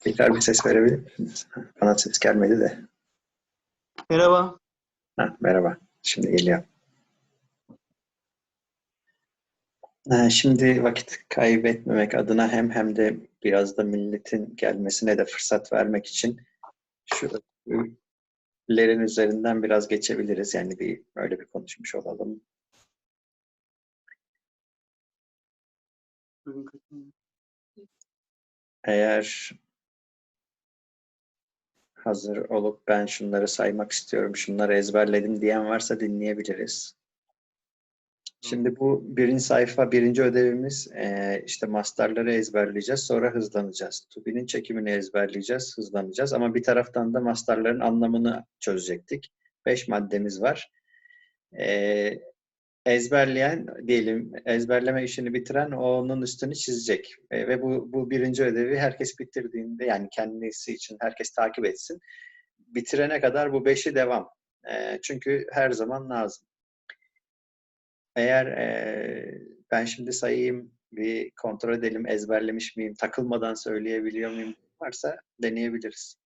Tekrar bir ses verebilir misiniz? Bana ses gelmedi de. Merhaba. Ha, merhaba. Şimdi geliyor. Ha, Şimdi vakit kaybetmemek adına hem hem de biraz da milletin gelmesine de fırsat vermek için şu ödüllerin üzerinden biraz geçebiliriz. Yani bir öyle bir konuşmuş olalım. Eğer hazır olup ben şunları saymak istiyorum, şunları ezberledim diyen varsa dinleyebiliriz. Şimdi bu birinci sayfa, birinci ödevimiz işte masterları ezberleyeceğiz, sonra hızlanacağız. Tubi'nin çekimini ezberleyeceğiz, hızlanacağız. Ama bir taraftan da masterların anlamını çözecektik. Beş maddemiz var. Ezberleyen diyelim, ezberleme işini bitiren onun üstünü çizecek. E, ve bu, bu birinci ödevi herkes bitirdiğinde yani kendisi için herkes takip etsin. Bitirene kadar bu beşi devam. E, çünkü her zaman lazım. Eğer e, ben şimdi sayayım, bir kontrol edelim, ezberlemiş miyim, takılmadan söyleyebiliyor muyum varsa deneyebiliriz.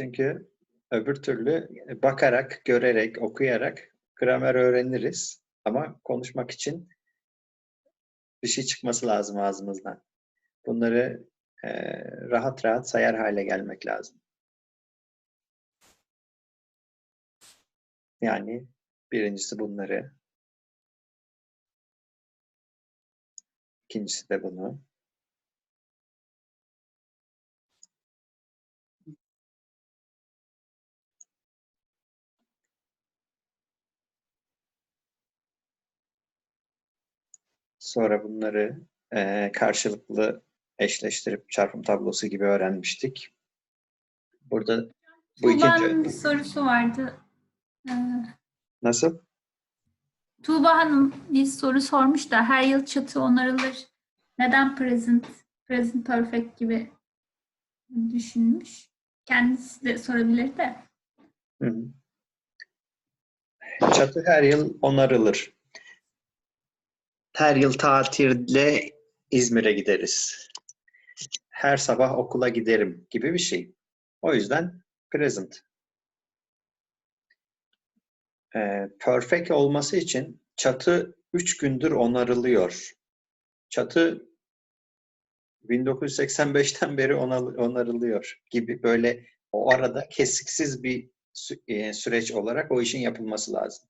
Çünkü öbür türlü bakarak, görerek, okuyarak gramer öğreniriz. Ama konuşmak için bir şey çıkması lazım ağzımızdan. Bunları e, rahat rahat sayar hale gelmek lazım. Yani birincisi bunları. İkincisi de bunu. Sonra bunları e, karşılıklı eşleştirip çarpım tablosu gibi öğrenmiştik. Burada bu ikinci Tuğba'nın bir sorusu vardı. Ee, nasıl? Tuğba Hanım bir soru sormuş da her yıl çatı onarılır. Neden present, present perfect gibi düşünmüş? Kendisi de sorabilir de. Hı. Çatı her yıl onarılır. Her yıl tatilde İzmir'e gideriz. Her sabah okula giderim gibi bir şey. O yüzden present. Ee, perfect olması için çatı 3 gündür onarılıyor. Çatı 1985'ten beri onarılıyor gibi böyle o arada kesiksiz bir e, süreç olarak o işin yapılması lazım.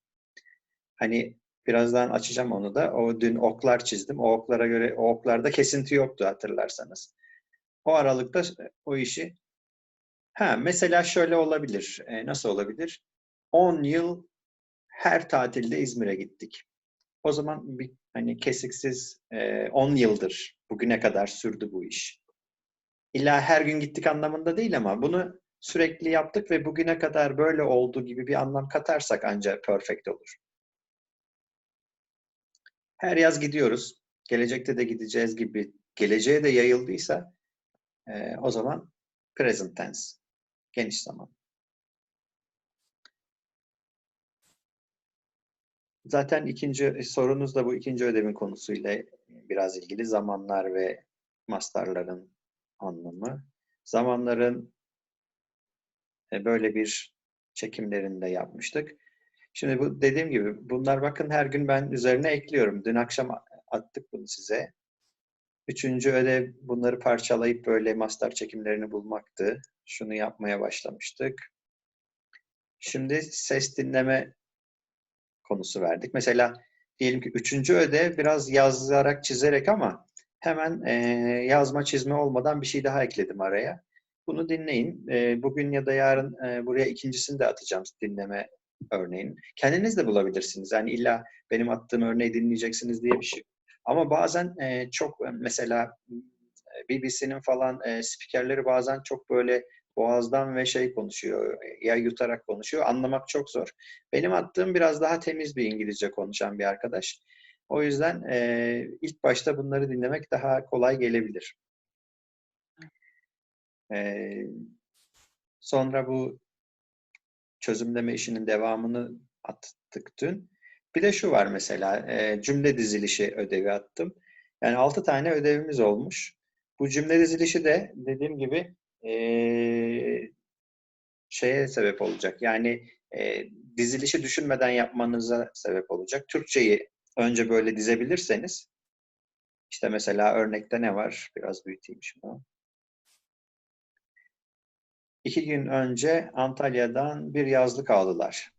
Hani birazdan açacağım onu da. O dün oklar çizdim. O oklara göre o oklarda kesinti yoktu hatırlarsanız. O aralıkta o işi ha mesela şöyle olabilir. E, nasıl olabilir? 10 yıl her tatilde İzmir'e gittik. O zaman bir hani kesiksiz e, 10 yıldır bugüne kadar sürdü bu iş. İlla her gün gittik anlamında değil ama bunu sürekli yaptık ve bugüne kadar böyle oldu gibi bir anlam katarsak ancak perfect olur. Her yaz gidiyoruz. Gelecekte de gideceğiz gibi geleceğe de yayıldıysa e, o zaman present tense. Geniş zaman. Zaten ikinci sorunuz da bu ikinci ödevin konusuyla biraz ilgili zamanlar ve mastarların anlamı. Zamanların e, böyle bir çekimlerinde yapmıştık. Şimdi bu dediğim gibi bunlar bakın her gün ben üzerine ekliyorum. Dün akşam attık bunu size. Üçüncü ödev bunları parçalayıp böyle master çekimlerini bulmaktı. Şunu yapmaya başlamıştık. Şimdi ses dinleme konusu verdik. Mesela diyelim ki üçüncü ödev biraz yazarak çizerek ama hemen e, yazma çizme olmadan bir şey daha ekledim araya. Bunu dinleyin. E, bugün ya da yarın e, buraya ikincisini de atacağım dinleme örneğin. Kendiniz de bulabilirsiniz. Yani illa benim attığım örneği dinleyeceksiniz diye bir şey. Ama bazen e, çok e, mesela BBC'nin falan e, spikerleri bazen çok böyle boğazdan ve şey konuşuyor, ya yutarak konuşuyor. Anlamak çok zor. Benim attığım biraz daha temiz bir İngilizce konuşan bir arkadaş. O yüzden e, ilk başta bunları dinlemek daha kolay gelebilir. E, sonra bu çözümleme işinin devamını attık dün. Bir de şu var mesela e, cümle dizilişi ödevi attım. Yani 6 tane ödevimiz olmuş. Bu cümle dizilişi de dediğim gibi e, şeye sebep olacak. Yani e, dizilişi düşünmeden yapmanıza sebep olacak. Türkçeyi önce böyle dizebilirseniz işte mesela örnekte ne var? Biraz büyüteyim şunu. İki gün önce Antalya'dan bir yazlık aldılar.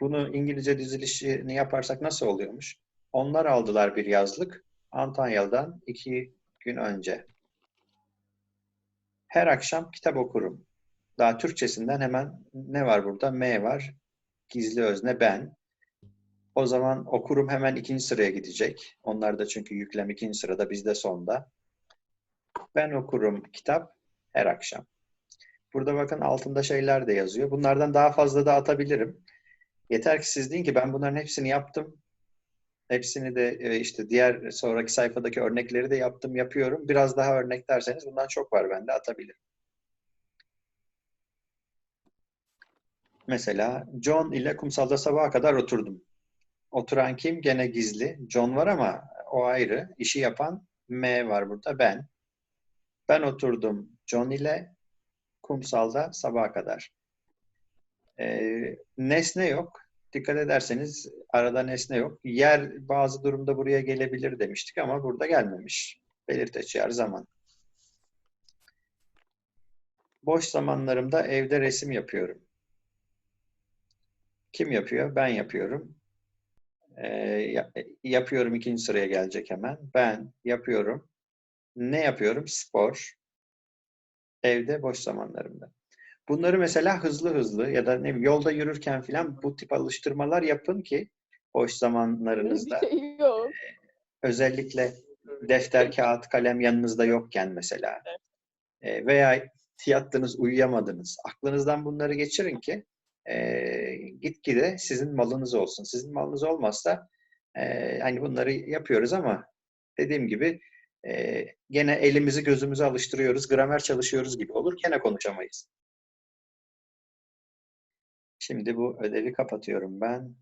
Bunu İngilizce dizilişini yaparsak nasıl oluyormuş? Onlar aldılar bir yazlık Antalya'dan iki gün önce. Her akşam kitap okurum. Daha Türkçesinden hemen ne var burada? M var. Gizli özne ben. O zaman okurum hemen ikinci sıraya gidecek. Onlar da çünkü yüklem ikinci sırada bizde sonda. Ben okurum kitap her akşam. Burada bakın altında şeyler de yazıyor. Bunlardan daha fazla da atabilirim. Yeter ki siz deyin ki ben bunların hepsini yaptım. Hepsini de e, işte diğer sonraki sayfadaki örnekleri de yaptım, yapıyorum. Biraz daha örnek derseniz bundan çok var bende atabilirim. Mesela John ile kumsalda sabaha kadar oturdum. Oturan kim? Gene gizli. John var ama o ayrı. İşi yapan M var burada. Ben. Ben oturdum John ile kumsalda sabaha kadar. Ee, nesne yok. Dikkat ederseniz arada nesne yok. Yer bazı durumda buraya gelebilir demiştik ama burada gelmemiş. Belirteç yer zaman. Boş zamanlarımda evde resim yapıyorum. Kim yapıyor? Ben yapıyorum. Ee, ya- yapıyorum ikinci sıraya gelecek hemen. Ben yapıyorum. Ne yapıyorum? Spor. Evde boş zamanlarımda. Bunları mesela hızlı hızlı ya da ne bileyim yolda yürürken falan bu tip alıştırmalar yapın ki boş zamanlarınızda şey yok. özellikle defter, kağıt, kalem yanınızda yokken mesela e, veya yattınız, uyuyamadınız. Aklınızdan bunları geçirin ki e, gitgide sizin malınız olsun. Sizin malınız olmazsa e, hani bunları yapıyoruz ama dediğim gibi e, gene elimizi gözümüzü alıştırıyoruz, gramer çalışıyoruz gibi olur. Gene konuşamayız. Şimdi bu ödevi kapatıyorum ben.